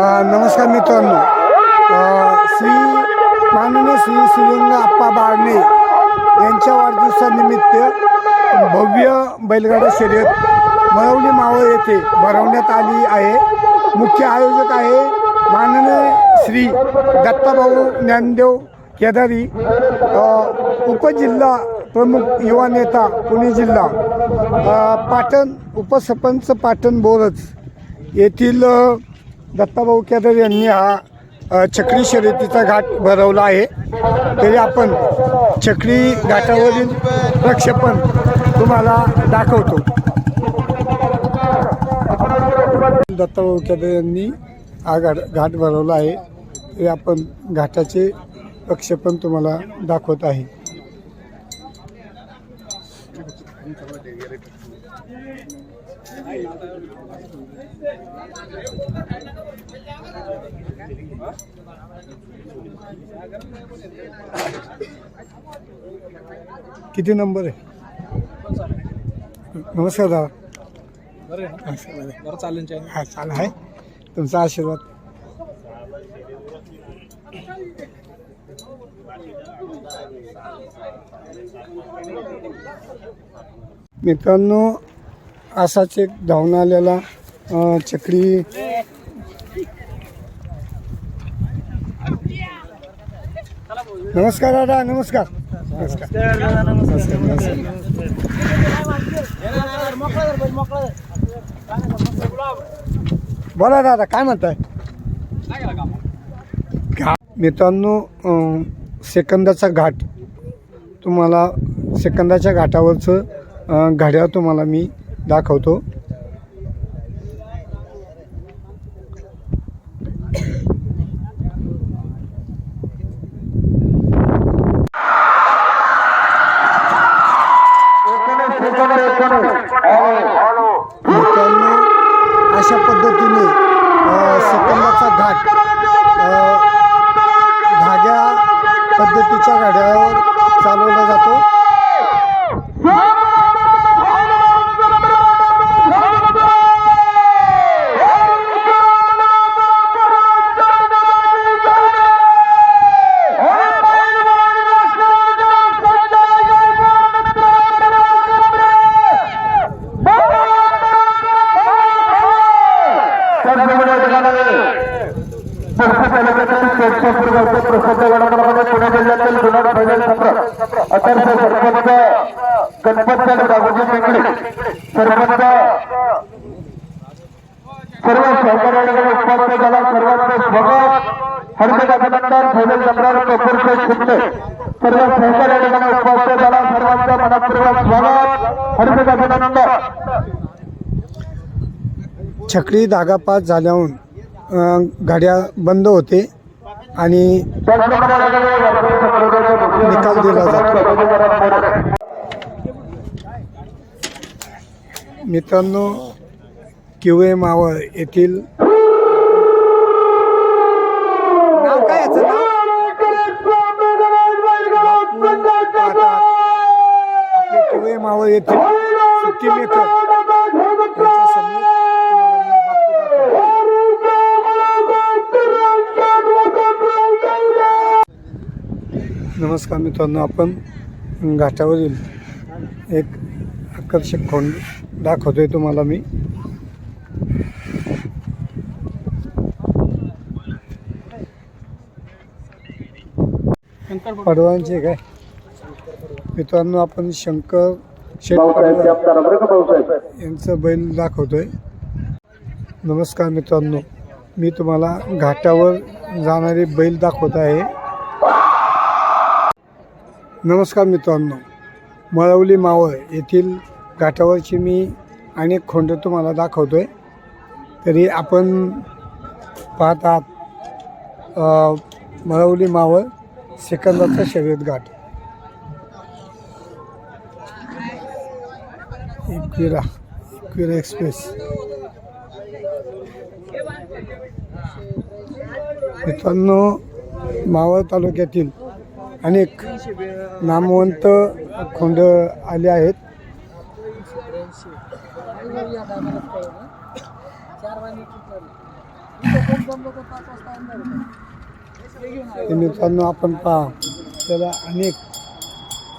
नमस्कार मित्रांनो. श्री माननीय श्री श्रीलिंग आप्पा बाळणे यांच्या वाढदिवसानिमित्त भव्य बैलगाडा शर्यत मळवली मावळ येथे भरवण्यात आली आहे. मुख्य आयोजक आहे माननीय श्री दत्ताभाऊ ज्ञानदेव केदारी उपजिल्हा प्रमुख युवा नेता पुणे जिल्हा पाटण उपसरपंच पाटण बोरज येथील दत्ताभाऊ केदार यांनी हा चक्री शर्यतीचा घाट भरवला आहे. तरी आपण चक्री घाटावरील प्रक्षेपण तुम्हाला दाखवतो. दत्ताभाऊ केदार यांनी हा घाट घाट भरवला आहे. तरी आपण घाटाचे प्रक्षेपण तुम्हाला दाखवत आहे. किती नंबर आहे? नमस्कार दादा. बरं चालेल हा चाल आहे. तुमचा आशीर्वाद. मित्रांनो असाच एक धावून आलेला चक्री नमस्कार दादा नमस्कार. नमस्कार बोला दादा काय म्हणताय? घा मित्रांनो सेकंदाचा घाट. तुम्हाला सेकंदाच्या घाटावरचं घड्याळ तुम्हाला मी दाखवतो. घाट धाग्या पद्धतीच्या गाड्यावर चालवला जातो. मुंबई धागापात गाड्या बंद होते आणि निकाल दिला जातो. मित्रांनो किवे मावळ येथील काय नाव? आपले किवे मावळ येथील सुट्टी मेकर नमस्कार मित्रांनो आपण घाटावरील एक आकर्षक खोंड दाखवतोय तुम्हाला मी. पडवांचे काय? मित्रांनो आपण शंकर शेठ यांचं बैल दाखवतोय. नमस्कार मित्रांनो मी तुम्हाला घाटावर जाणारे बैल दाखवत आहे. नमस्कार मित्रांनो मळवली मावळ येथील घाटावरची मी अनेक खोंड तुम्हाला दाखवतो आहे तरी आपण पाहत आहात मळवली मावळ सेकंदाचा शर्यत घाट. इक्विरा इक्विरा एक्सप्रेस. मित्रांनो मावळ तालुक्यातील अनेक नामवंत खोंड आले आहेत. मित्रांनो आपण पहा. त्याला अनेक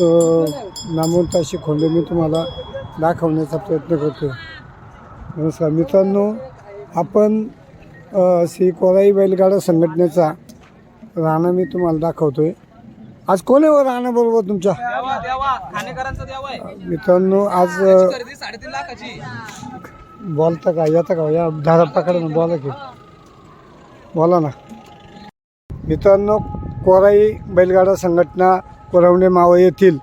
नामवंत अशी खोंड मी तुम्हाला दाखवण्याचा प्रयत्न करतो नमस्कार. मित्रांनो आपण श्री कोराई बैलगाडा संघटनेचा राणा मी तुम्हाला दाखवतो आहे आज कोण आहे व राणाबरोबर तुमच्या? मित्रांनो आज बोलता का? येता का या झाडा पकडा ना बोला की. बोला ना. मित्रांनो कोराई बैलगाडा संघटना कोरवणे मावळ येथील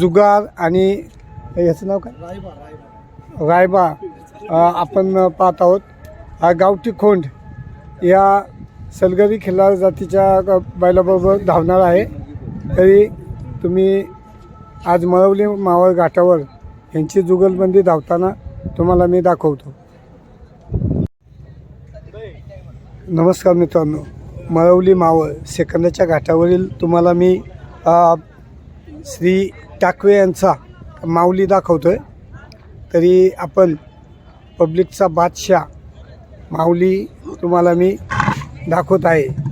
जुगार आणि याचं नाव काय? रायबा. आपण पाहत आहोत. हा गावठी खोंड या सलगरी खिल्लार जातीच्या बैलाबरोबर धावणार आहे. तरी तुम्ही आज मळवली मावळ घाटावर यांची जुगलबंदी धावताना तुम्हाला मी दाखवतो. नमस्कार मित्रांनो मळवली मावळ सेकंदाच्या घाटावरील तुम्हाला मी श्री टाकवे यांचा माऊली दाखवतो आहे तरी आपण पब्लिकचा बादशाह माऊली तुम्हाला मी दाखवत आहे.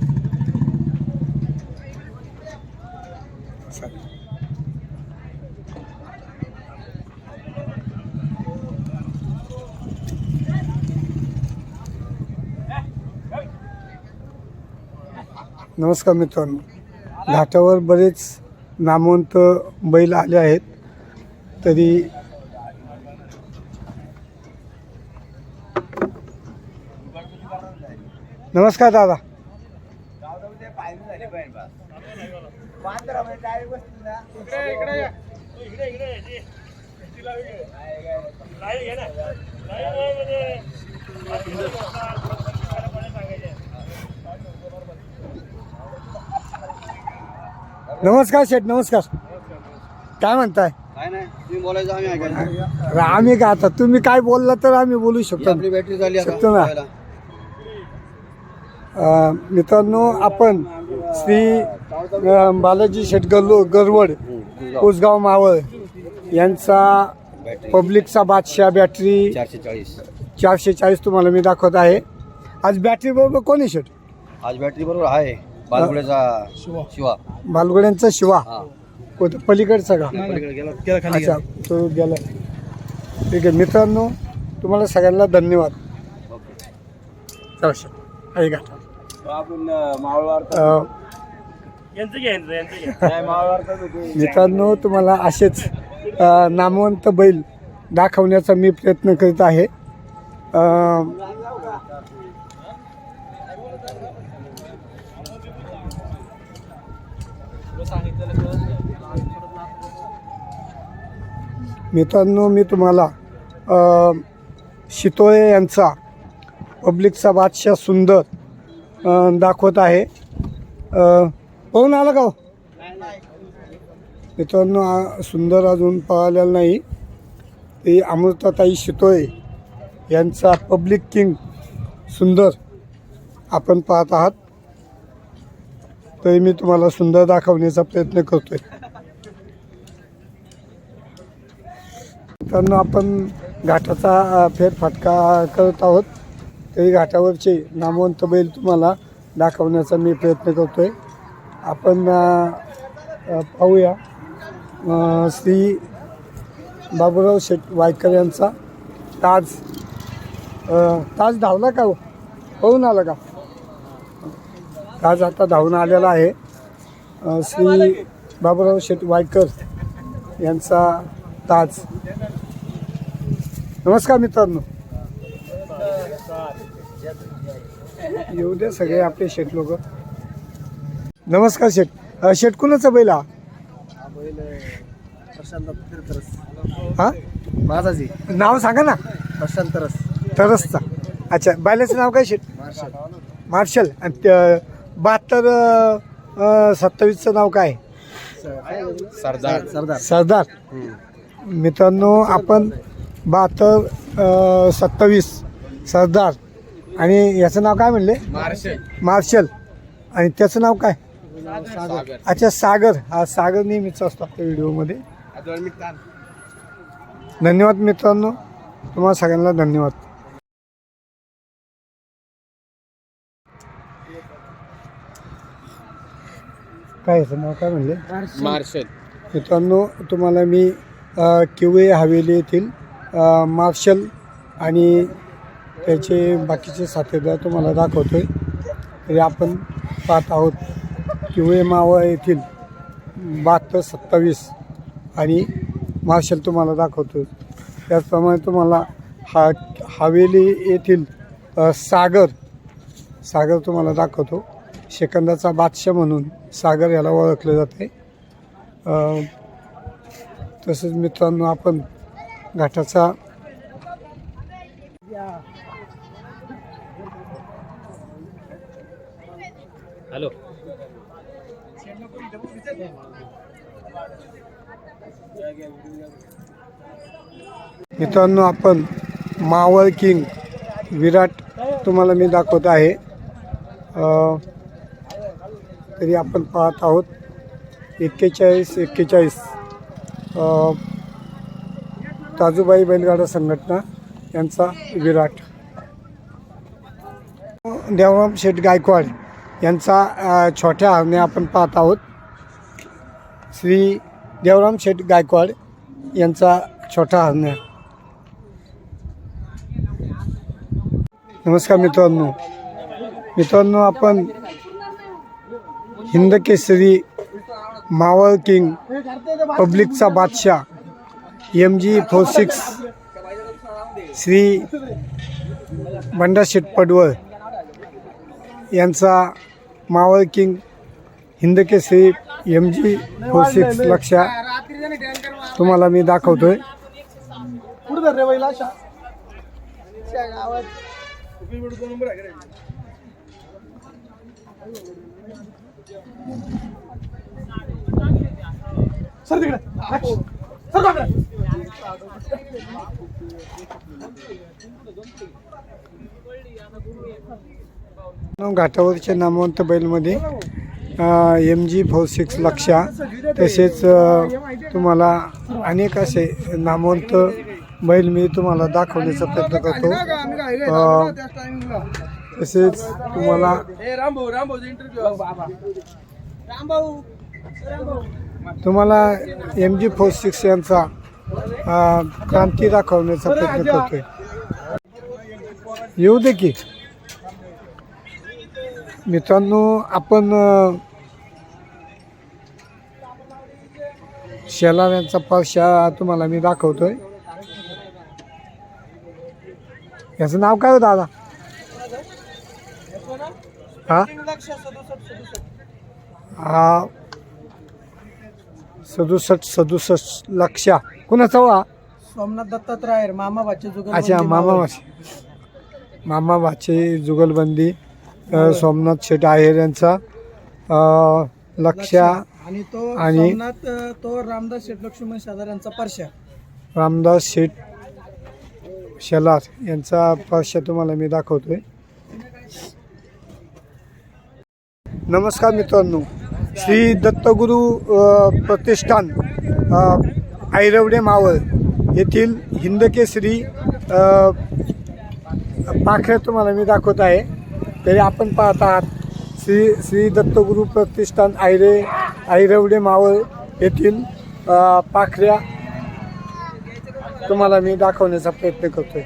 नमस्कार मित्रांनो. घाटावर बरेच नामवंत बैल आले आहेत. तरी नमस्कार दादा. नमस्कार शेठ नमस्कार. काय म्हणताय? काय नाही तुम्ही बोलायचं आम्ही ऐकायचं अरे आम्ही का आता? तुम्ही काय बोलला तर आम्ही बोलू ही शकतो. आपली बॅटरी झाली आता शकतो ना. अ, मित्रांनो आपण श्री अ, बालाजी शेठ गल्लो गरवड उसगाव मावळ यांचा पब्लिकचा बादशाह बॅटरी चारशे चाळीस. चारशे चाळीस तुम्हाला मी दाखवत आहे. आज बॅटरी बरोबर कोणी शेठ? आज बॅटरी बरोबर आहे. बालगुड्याचा शिवा. बालगुड्यांचा शिवा. हा. कोणतं पलीकडचा का? पलीकडे गेला. गेला खाली अच्छा तो गेला. ठीक आहे मित्रांनो तुम्हाला सगळ्यांना धन्यवाद. आहे का आपण मावळवार अ, मित्रांनो तुम्हाला असेच अ, नामवंत बैल दाखवण्याचा मी प्रयत्न करीत आहे. अ, मित्रांनो मी तुम्हाला शितोळे यांचा पब्लिकचा बादशाह सुंदर दाखवत आहे. पाहून आला का हो? मित्रांनो सुंदर अजून पळालेला नाही. ते अमृताताई शितोळे यांचा पब्लिक किंग सुंदर आपण पाहत आहात. तरी मी तुम्हाला सुंदर दाखवण्याचा प्रयत्न करतो आहे मित्रांनो आपण घाटाचा फेरफाटका करत आहोत. तरी घाटावरचे नामवंत बैल तुम्हाला दाखवण्याचा मी प्रयत्न करतो आहे आपण पाहूया श्री बाबूराव शेट वायकर यांचा ताज ताज धावला का हो? आला का? ताज आता धावून आलेला आहे. श्री बाबूराव शेट वायकर यांचा ताज. नमस्कार मित्रांनो. येऊ दे सगळे आपले शेठ लोक. नमस्कार शेठ. अ, शेठ कुणाचा बैल हा? हा? माझाची नाव सांगा ना. प्रशांत तरस. तरसचा. अच्छा बैलाचं नाव काय शेठ? मार्शल. आणि त्या बहात्तर सत्तावीसचं नाव काय? सरदार. सरदार. सरदार. मित्रांनो आपण बहात्तर सत्तावीस सरदार. आणि याचं नाव काय म्हणले? मार्शल. मार्शल. आणि त्याचं नाव काय? अच्छा सागर. हा सागर नेहमीच असतो आपल्या व्हिडिओमध्ये. धन्यवाद मित्रांनो. तुम्हाला सगळ्यांना धन्यवाद. काय याचं नाव? काय म्हणले? मार्शल. मित्रांनो तुम्हाला मी किवे हवेली येथील मार्शल आणि त्याचे बाकीचे साथीदार तुम्हाला दाखवतो आहे तरी आपण पाहत आहोत किवे मावळ येथील बहात्तर सत्तावीस आणि मार्शल तुम्हाला दाखवतो त्याचप्रमाणे तुम्हाला हा हवेली येथील सागर सागर तुम्हाला दाखवतो. शेकंदाचा बादशाह म्हणून सागर याला ओळखलं जाते तसंच मित्रांनो आपण घाटाचा हॅलो. मित्रांनो आपण मावळ किंग विराट तुम्हाला मी दाखवत आहे. तरी आपण पाहत आहोत. एक्केचाळीस एक्केचाळीस. ताजूबाई बैलगाडा संघटना यांचा विराट. देवराम शेठ गायकवाड यांचा छोट्या हरणे आपण पाहत आहोत. श्री देवराम शेठ गायकवाड यांचा छोटा हरण्या नमस्कार मित्रांनो. मित्रांनो आपण हिंद केसरी मावळ किंग पब्लिकचा बादशाह M G four six Shri Bandasheth Padwal यांचा Maval king हिंदके Shri M G four six Laksha तुम्हाला मी दाखवतोय. घाटावरच्या नामवंत बैलमध्ये M G four six Laksha तसेच तुम्हाला अनेक असे नामवंत बैल मी तुम्हाला दाखवण्याचा प्रयत्न करतो. तसेच तुम्हाला तुम्हाला एम जी फोर सिक्स यांचा क्रांती दाखवण्याचा प्रयत्न करतोय. येऊ दे की. मित्रांनो आपण शेलाऱ्यांचा शेलार यांचा तुम्हाला मी दाखवतोय. याचं नाव काय होतं दादा? हा? हा. सदुसष्ट सदुसष्ट लक्षा. कुणाचा वा? सोमनाथ दत्तात्रय मामा भाचे जुगल अच्छा मामा भाचे मामा भाचे जुगलबंदी अ, सोमनाथ शेठ आहेर यांचा अ, लक्षा आणि तो आणि- सोमनाथ अ, तो रामदास शेठ लक्ष्मण शेजार यांचा परशा रामदास शेठ शेलार यांचा परशा तुम्हाला मी दाखवतोय. नमस्कार मित्रांनो. श्री दत्तगुरू अ, प्रतिष्ठान अ, ऐरवडे मावळ येथील हिंदकेसरी पाखरं पाखऱ्या तुम्हाला मी दाखवत आहे. तरी आपण पाहत आहात श्री श्री दत्तगुरू प्रतिष्ठान आयरे ऐरवडे मावळ येथील पाखऱ्या तुम्हाला मी दाखवण्याचा प्रयत्न करतोय.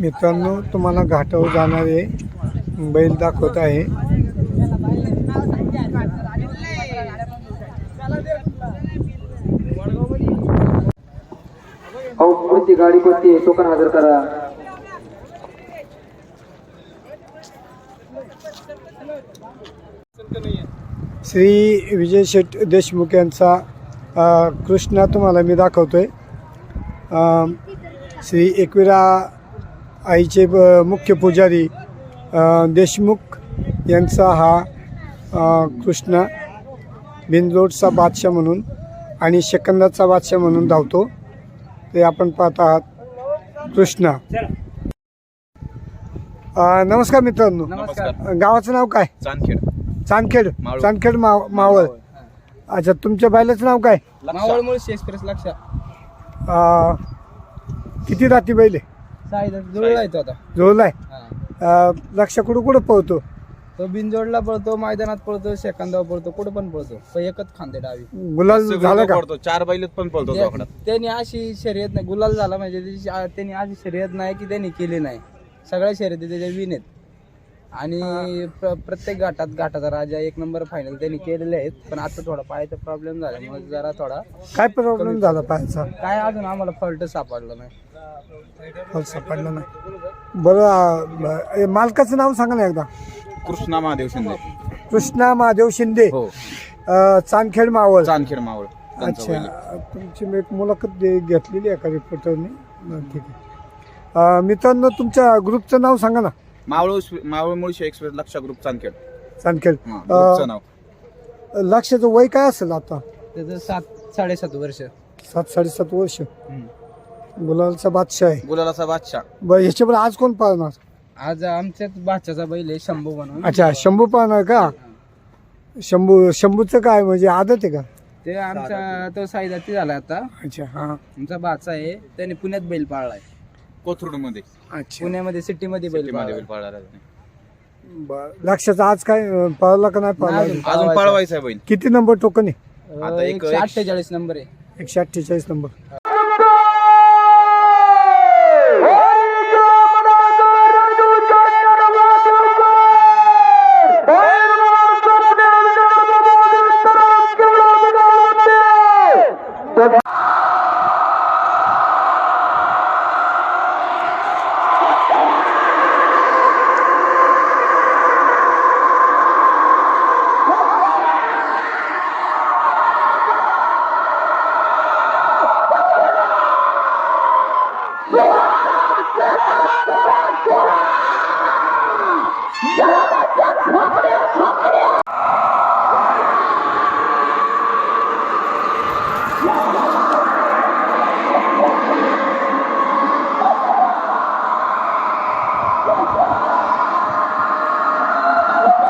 मित्रांनो तुम्हाला घाटावर जाणारे बैल दाखवत आहे. कोणती गाडी कोणती आहे? टोकन हजर करा. श्री विजय शेठ देशमुख यांचा कृष्णा तुम्हाला मी दाखवतोय. श्री एकविरा आईचे ब- मुख्य पुजारी देशमुख यांचा हा कृष्णा बिनजोडचा बादशाह म्हणून आणि सेकंदाचा बादशाह म्हणून धावतो. ते आपण पाहत आहात कृष्णा. नमस्कार मित्रांनो. नमस्कार. गावाचं नाव काय? चांदखेड. चांदखेड. चांदखेड माव मावळ. अच्छा तुमच्या बैलाचं नाव काय? मावळ मुळशी एक्सप्रेस लक्ष. अं, किती राती बैल जुळला येतो आता. जुळलाय हा. अं, लक्ष कुठं कुठं पळतो? तो बिनजोडला पळतो मैदानात पळतो सेकंदावर पळतो कुठं पण पळतो. तो एकच खांदे डावी. गुलाल झाला का? पडतो चार बैलत पण पळतो तो त्या- आकडा. त्यांनी अशी शर्यत नाही. गुलाल झाला म्हणजे त्याची त्यांनी अशी शर्यत नाही की त्यांनी केली नाही. सगळ्या शर्यती त्याच्या विन आहेत आणि प्र- प्रत्येक घाटात घाटाचा राजा एक नंबर फायनल त्यांनी केलेले आहेत. पण आता थोडा पायाचा प्रॉब्लेम झाल्यामुळे जरा थोडा काय प्रॉब्लेम झाला पायाचा? काय अजून आम्हाला फॉल्ट सापडला नाही. फल सापडला नाही. बरं हे मालकाचं नाव सांगा ना एकदा. कृष्णा महादेव शिंदे. कृष्णा महादेव शिंदे. हो. अं, चांदखेड मावळ. चांदखेड मावळ. त्यांचा. अच्छा तुमची मी एक मुलाखत दे- घेतलेली आहे का रिपोर्टरने ठीक आहे. अं, मित्रांनो तुमच्या ग्रुपचं नाव सांगा ना. Maval Maval Mulshi express Laksha group Chandkhed. चांदखेड. हा, ग्रुपचं नाव. लक्षाचं वय काय असेल आता? त्याचं सात साडेसात वर्ष. सात साडेसात वर्ष. गुलालचा बादशाह आहे. गुलालाचा बादशाह. बरं ह्याच्यावर आज कोण पाळणार? आज आमच्याच बाच्याचा बैल आहे शंभू म्हणून. अच्छा शंभू पाळणार का? शंभू शंभूचं काय म्हणजे आदत आहे का? ते आमचा तो साईदाती झाला आता. अच्छा हा. आमचा बाचा आहे त्याने पुण्यात बैल पाळलाय. कोथरूडमध्ये अच्छा. पुण्यामध्ये सिटीमध्ये बैलमध्ये पाळलाय. बैल पाळणार आहे. बरं. लक्षाचं आज काय अं, पळाला का नाही पळाला? अजून. अजून पळवायचा आहे बैल. किती नंबर टोकन आहे? अं, आता एक- एकशे अठ्ठेचाळीस नंबर आहे. एकशे अठ्ठेचाळीस नंबर.